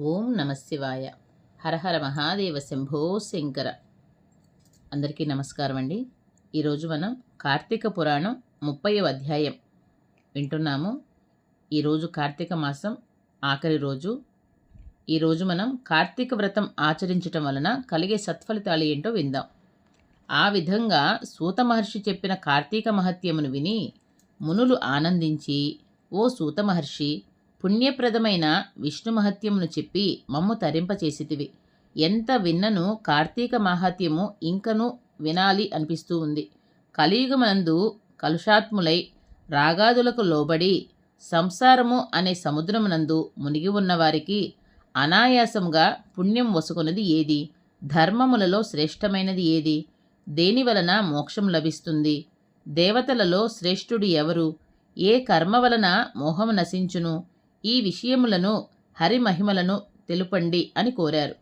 ఓం నమశివాయ హరహర మహాదేవ శంభో శంకర. అందరికీ నమస్కారం అండి. ఈరోజు మనం కార్తీక పురాణం ముప్పై అధ్యాయం వింటున్నాము. ఈరోజు కార్తీక మాసం ఆఖరి రోజు. ఈరోజు మనం కార్తీక వ్రతం ఆచరించటం వలన కలిగే సత్ఫలితాలు ఏంటో విందాం. ఆ విధంగా సూత మహర్షి చెప్పిన కార్తీక మహత్యమును విని మునులు ఆనందించి ఓ సూత మహర్షి పుణ్యప్రదమైన విష్ణు మహత్యమును చెప్పి మమ్ము తరింపచేసితివి. ఎంత విన్నను కార్తీక మహత్యము ఇంకను వినాలి అనిపిస్తూ ఉంది. కలియుగమందు కలుషాత్ములై రాగాదులకు లోబడి సంసారము అనే సముద్రమునందు మునిగి ఉన్నవారికి అనాయాసముగా పుణ్యం వసుకున్నది ఏది? ధర్మములలో శ్రేష్టమైనది ఏది? దేని వలన మోక్షం లభిస్తుంది? దేవతలలో శ్రేష్ఠుడు ఎవరు? ఏ కర్మ వలన మోహము నశించును? ఈ విషయములను హరి మహిమలను తెలుపండి అని కోరారు.